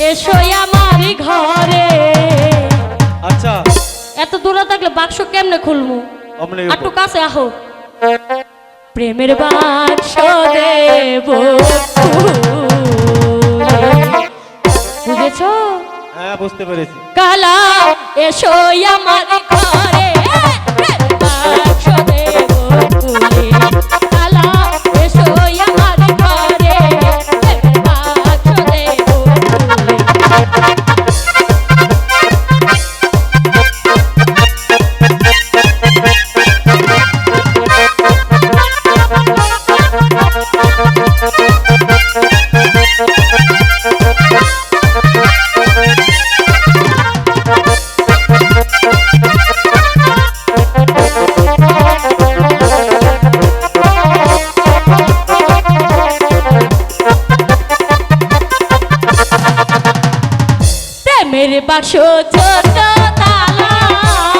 এসো আমার ঘরে। আচ্ছা। এত দূরে থাকলে বাক্স কেমনে খুলমু? অমনি একটু কাছে আহো। প্রেমের বাক্স দেব বুঝেছ? হ্যাঁ বুঝতে পেরেছি। কালা এসো আমার ঘরে। বাক্স ছোট তালা